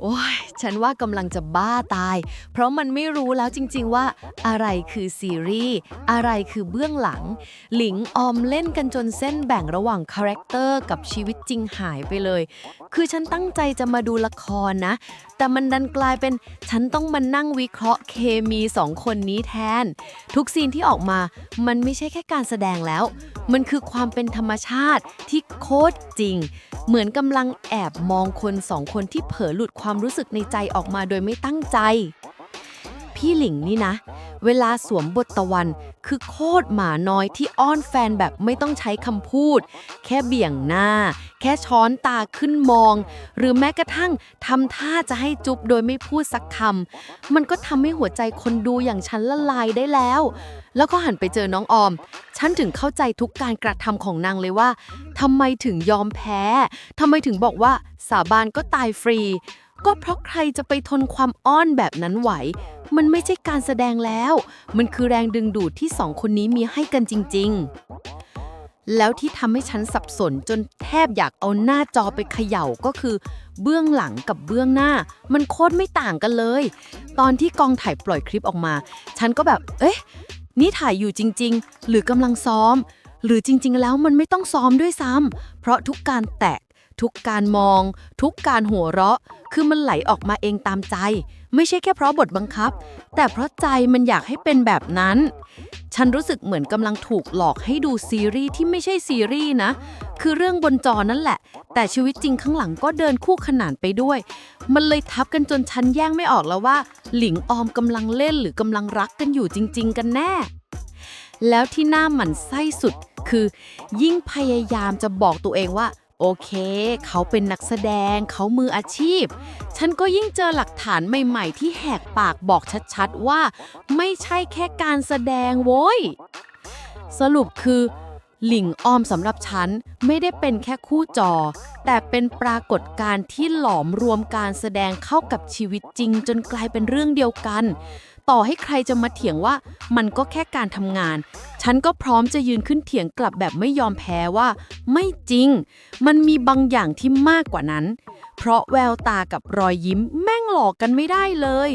โอ้ย ฉันว่ากำลังจะบ้าตาย เพราะมันไม่รู้แล้วจริงๆว่า อะไรคือซีรีส์ อะไรคือเบื้องหลัง หลิงออมเล่นกันจนเส้นแบ่งระหว่างคาแรคเตอร์กับชีวิตจริงหายไปเลย คือฉันตั้งใจจะมาดูละครนะ แต่มันดันกลายเป็นฉันต้องมานั่งวิเคราะห์เคมีสองคนนี้แทน ทุกซีนที่ออกมา มันไม่ใช่แค่การแสดงแล้ว มันคือความเป็นธรรมชาติที่โคตรจริง เหมือนกำลังแอบมองคนสองคนที่เผลอหลุดความรู้สึกในใจออกมาโดยไม่ตั้งใจ พี่หลิงนี่นะ เวลาสวมบทตะวันคือโคตรหมาน้อยที่อ้อนแฟนแบบไม่ต้องใช้คำพูด แค่เบี่ยงหน้า แค่ช้อนตาขึ้นมอง หรือแม้กระทั่งทำท่าจะให้จุ๊บโดยไม่พูดสักคำมันก็ทำให้หัวใจคนดูอย่างฉันละลายได้แล้ว แล้วก็หันไปเจอน้องออม ฉันถึงเข้าใจทุกการกระทำของนางเลยว่าทำไมถึงยอมแพ้ทำไมถึงบอกว่าสาบานก็ตายฟรี ก็เพราะใครจะไปทนความอ้อนแบบนั้นไหว มันไม่ใช่การแสดงแล้ว มันคือแรงดึงดูดที่สองคนนี้มีให้กันจริง ๆ แล้วที่ทำให้ฉันสับสนจนแทบอยากเอาหน้าจอไปเขย่าก็คือ เบื้องหลังกับเบื้องหน้า มันโคตรไม่ต่างกันเลย ตอนที่กองถ่ายปล่อยคลิปออกมา ฉันก็แบบ เอ๊ะ นี่ถ่ายอยู่จริง ๆ หรือกำลังซ้อมหรือจริงๆ แล้วมันไม่ต้องซ้อมด้วยซ้ำ เพราะทุกการแตะ ทุกการมอง ทุกการหัวเราะ คือมันไหลออกมาเองตามใจ ไม่ใช่แค่เพราะบทบังคับ แต่เพราะใจมันอยากให้เป็นแบบนั้น ฉันรู้สึกเหมือนกำลังถูกหลอกให้ดูซีรีส์ที่ไม่ใช่ซีรีส์นะ คือเรื่องบนจอนั่นแหละ แต่ชีวิตจริงข้างหลังก็เดินคู่ขนานไปด้วย มันเลยทับกันจนฉันแยกไม่ออกแล้วว่า หลิงออมกำลังเล่นหรือกำลังรักกันอยู่จริง ๆ กันแน่แล้วที่หน้าหมันไส้สุดคือ ยิ่งพยายามจะบอกตัวเองว่า โอเค เขาเป็นนักแสดง เขามืออาชีพ ฉันก็ยิ่งเจอหลักฐานใหม่ๆ ที่แหกปากบอกชัดๆว่า ไม่ใช่แค่การแสดงโว้ย สรุปคือ หลิงออมสำหรับฉัน ไม่ได้เป็นแค่คู่จอ แต่เป็นปรากฏการณ์ที่หลอมรวมการแสดงเข้ากับชีวิตจริง จนกลายเป็นเรื่องเดียวกัน ต่อให้ใครจะมาเถียงว่ามันก็แค่การทำงาน ฉันก็พร้อมจะยืนขึ้นเถียงกลับแบบไม่ยอมแพ้ว่า ไม่จริง มันมีบางอย่างที่มากกว่านั้น เพราะแววตากับรอยยิ้มแม่งหลอกกันไม่ได้เลย